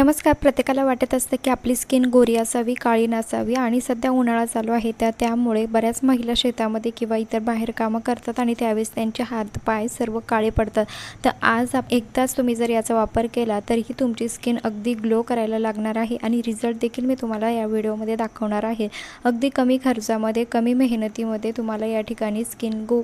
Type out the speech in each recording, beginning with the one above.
नमस्कार. प्रत्येकाला वाटत असतं की आपली स्किन गोरी असावी काळी नसावी आणि सध्या उन्हाळा चालू आहे. त्या त्यामुळे बऱ्याच महिला शेतामध्ये किंवा इतर बाहेर कामं करतात आणि त्यावेळेस त्यांचे हात पाय सर्व काळे पडतात. तर आज एकदाच तुम्ही जर याचा वापर केला तरीही तुमची स्किन अगदी ग्लो करायला लागणार आहे आणि रिझल्ट देखील मी तुम्हाला या व्हिडिओमध्ये दाखवणार आहे. अगदी कमी खर्चामध्ये कमी मेहनतीमध्ये तुम्हाला या ठिकाणी स्किन गो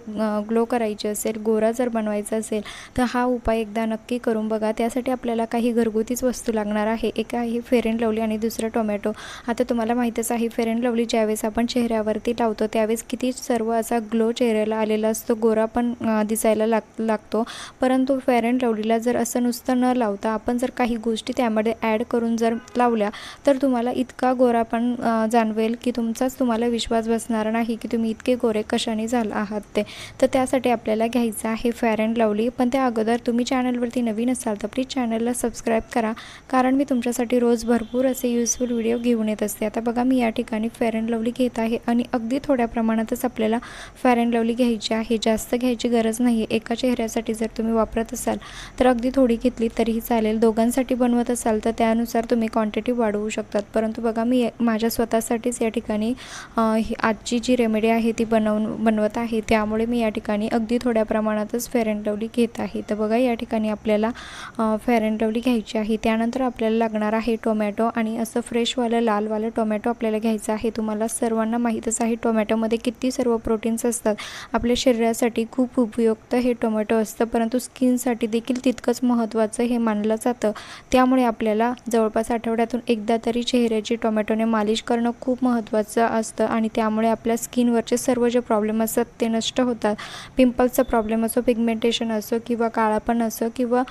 ग्लो करायची असेल गोरा जर बनवायचा असेल तर हा उपाय एकदा नक्की करून बघा. त्यासाठी आपल्याला काही घरगुतीच वस्तू लागणार आहे एक आहे फेअर अँड लवली आणि दुसरं टोमॅटो. आता तुम्हाला माहीतच आहे फेर अँड लवली ज्यावेळेस आपण चेहऱ्यावरती लावतो त्यावेळेस किती सर्व असा ग्लो चेहऱ्याला आलेला असतो गोरा पण दिसायला लाग लागतो. परंतु फेअर अँड लवलीला जर असं नुसतं न लावता आपण जर काही गोष्टी त्यामध्ये ॲड करून जर लावल्या तर तुम्हाला इतका गोरा पण जाणवेल की तुमचाच तुम्हाला विश्वास बसणार नाही की तुम्ही इतके गोरे कशाने झाला आहात ते. तर त्यासाठी आपल्याला घ्यायचं आहे फेअर अँड लवली. पण त्या अगोदर तुम्ही चॅनलवरती नवीन असाल तर प्लीज चॅनलला सबस्क्राईब करा. कारण कारण मी तुमच्यासाठी रोज भरपूर असे युजफुल व्हिडिओ घेऊन येत असते. आता बघा मी या ठिकाणी फेअर अँड लवली घेत आहे आणि अगदी थोड्या प्रमाणातच आपल्याला फेअर अँड लवली घ्यायची आहे. जास्त घ्यायची गरज नाही आहे एका चेहऱ्यासाठी जर तुम्ही वापरत असाल तर अगदी थोडी घेतली तरीही चालेल. दोघांसाठी बनवत असाल तर त्यानुसार तुम्ही क्वांटिटी वाढवू शकतात. परंतु बघा मी माझ्या स्वतःसाठीच या ठिकाणी ही आजची जी रेमेडी आहे ती बनवून बनवत आहे. त्यामुळे मी या ठिकाणी अगदी थोड्या प्रमाणातच फेअर अँड लवली घेत आहे. तर बघा या ठिकाणी आपल्याला फेअर अँड लवली घ्यायची आहे. त्यानंतर आपल्याला लागणार आहे टोमॅटो आणि असं फ्रेशवालं लालवालं टोमॅटो आपल्याला घ्यायचं आहे. तुम्हाला सर्वांना माहीतच आहे. टोमॅटोमध्ये किती सर्व प्रोटीन्स असतात. आपल्या शरीरासाठी खूप उपयुक्त हे टोमॅटो असतं. परंतु स्किनसाठी देखील तितकंच महत्त्वाचं हे मानलं जातं. त्यामुळे आपल्याला जवळपास आठवड्यातून एकदा तरी चेहऱ्याची टोमॅटोने मालिश करणं खूप महत्त्वाचं असतं आणि त्यामुळे आपल्या स्किनवरचे सर्व जे प्रॉब्लेम असतात ते नष्ट होतात. पिंपल्सचा प्रॉब्लेम असो पिगमेंटेशन असो किंवा काळापण असो किंवा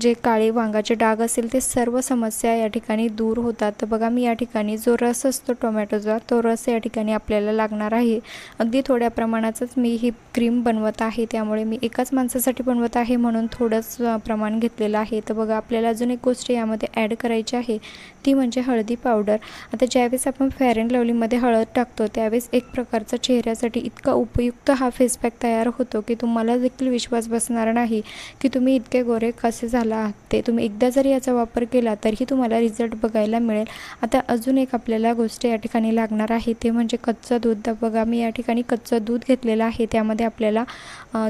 जे काळे वांगाचे डाग असेल ते सर्व समस्या या ठिकाणी दूर होतात. तर बघा मी या ठिकाणी जो रस असतो टोमॅटोचा तो रस या ठिकाणी आपल्याला लागणार आहे. अगदी थोड्या प्रमाणातच मी ही क्रीम बनवत आहे. त्यामुळे मी एकाच माणसासाठी बनवत आहे म्हणून थोडंच प्रमाण घेतलेलं आहे. तर बघा आपल्याला अजून एक गोष्ट यामध्ये ॲड करायची आहे. ती म्हणजे हळदी पावडर. आता ज्यावेळेस आपण फेअर अँड लवलीमध्ये हळद टाकतो त्यावेळेस एक प्रकारचा चेहऱ्यासाठी इतका उपयुक्त हा फेस पॅक तयार होतो की तुम्हाला देखील विश्वास बसणार नाही की तुम्ही इतके गोरे कसे झाला आहात ते. तुम्ही एकदा जरी याचा वापर केला तरीही तुम्हाला रिझल्ट बघायला मिळेल. आता अजून एक आपल्याला गोष्ट या ठिकाणी लागणार आहे ते म्हणजे कच्चं दूध. तर बघा मी या ठिकाणी कच्चं दूध घेतलेलं आहे. त्यामध्ये आपल्याला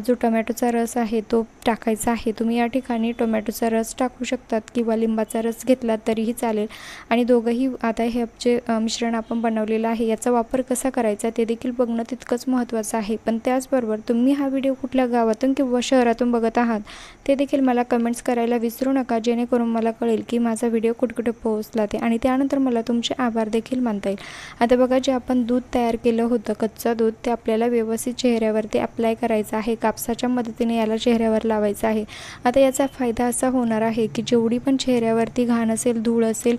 जो टोमॅटोचा रस आहे तो टाकायचा आहे. तुम्ही या ठिकाणी टोमॅटोचा रस टाकू शकतात किंवा लिंबाचा रस घेतला तरीही चालेल. आणि दोघंही आता हे जे मिश्रण आपण बनवलेलं आहे याचा वापर कसा करायचा ते देखील बघणं तितकंच महत्त्वाचं आहे. पण त्याचबरोबर तुम्ही हा व्हिडिओ कुठल्या गावातून किंवा शहरातून बघत आहात ते देखील मला कमेंट्स करायला विसरू नका जेणेकरून मला कळेल की माझा व्हिडिओ कुठकुठे पोहोचला ते. आणि त्यानंतर मला तुमचे आभार देखील मानता येईल. आता बघा जे आपण दूध तयार केलं होतं कच्चं दूध ते आपल्याला व्यवस्थित चेहऱ्यावरती अप्लाय करायचं आहे. कापसाच्या मदतीने याला चेहऱ्यावर लावायचं आहे. आता याचा फायदा असा होणार आहे की जेवढी पण चेहऱ्यावरती घाण असेल धूळ असेल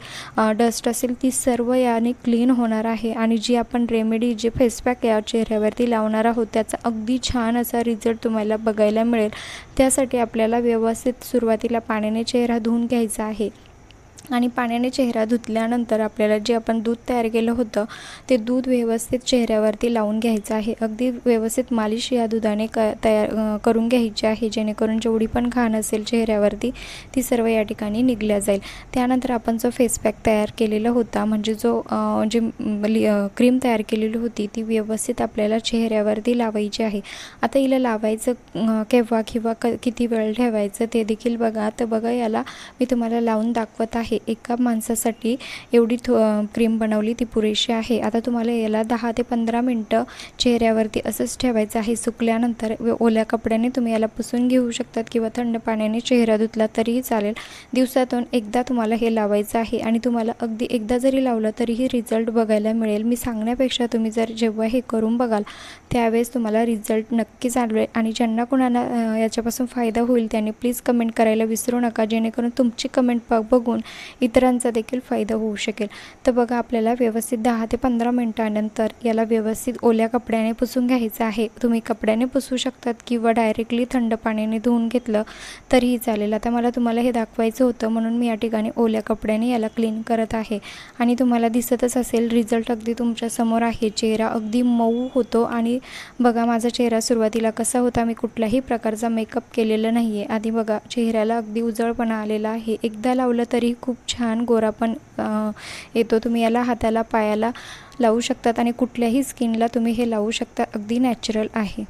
डस्ट असेल ती सर्व याने क्लीन होणार आहे. आणि जी आपण रेमेडी जे फेसपॅक या चेहऱ्यावरती लावणार आहोत त्याचा अगदी छान असा रिझल्ट तुम्हाला बघायला मिळेल. त्यासाठी आपल्याला व्यवस्थित सुरुवातीला पाण्याने चेहरा धुवून घ्यायचा आहे. आणि पाण्याने चेहरा धुतल्यानंतर आपल्याला जे आपण दूध तयार केलं होतं ते दूध व्यवस्थित चेहऱ्यावरती लावून घ्यायचं आहे. अगदी व्यवस्थित मालिश या दुधाने क तयार करून घ्यायची आहे. जेणेकरून जेवढी पण घाण असेल चेहऱ्यावरती ती सर्व या ठिकाणी निघल्या जाईल. त्यानंतर आपण जो फेस पॅक तयार केलेला होता म्हणजे जो जे क्रीम तयार केलेली होती ती व्यवस्थित आपल्याला चेहऱ्यावरती लावायची आहे. आता हिला लावायचं केव्हा किंवा क किती वेळ ठेवायचं ते देखील बघा. तर बघा याला मी तुम्हाला लावून दाखवत आहे. एका माणसासाठी एवढी थो क्रीम बनवली ती पुरेशी आहे. आता तुम्हाला याला दहा ते पंधरा मिनटं चेहऱ्यावरती असंच ठेवायचं आहे. सुकल्यानंतर व- ओल्या कपड्याने तुम्ही याला पुसून घेऊ शकतात किंवा थंड पाण्याने चेहरा धुतला तरीही चालेल. दिवसातून एकदा तुम्हाला हे लावायचं आहे आणि तुम्हाला अगदी एकदा जरी लावलं तरीही रिझल्ट बघायला मिळेल. मी सांगण्यापेक्षा तुम्ही जर जेव्हा हे करून बघाल त्यावेळेस तुम्हाला रिझल्ट नक्की जाणवेल आणि ज्यांना कोणाला याच्यापासून फायदा होईल त्यांनी प्लीज कमेंट करायला विसरू नका. जेणेकरून तुमची कमेंट ब बघून इतरांचा देखील फायदा होऊ शकेल. तर बघा आपल्याला व्यवस्थित दहा ते पंधरा मिनटानंतर याला व्यवस्थित ओल्या कपड्याने पुसून घ्यायचं आहे. तुम्ही कपड्याने पुसू शकतात किंवा डायरेक्टली थंड पाण्याने धुवून घेतलं तरीही चालेल. आता मला तुम्हाला हे दाखवायचं होतं म्हणून मी या ठिकाणी ओल्या कपड्याने याला क्लीन करत आहे. आणि तुम्हाला दिसतच असेल रिझल्ट अगदी तुमच्यासमोर आहे. चेहरा अगदी मऊ होतो आणि बघा माझा चेहरा सुरुवातीला कसा होता मी कुठल्याही प्रकारचा मेकअप केलेला नाही आहे आधी बघा चेहऱ्याला अगदी उजळपणा आलेला आहे. एकदा लावलं तरी खूप खूप छान गोरा पण येतो. तुम्ही याला हाताला पायाला लावू शकतात आणि कुठल्याही स्किनला तुम्ही हे लावू शकता. अगदी नॅचरल आहे.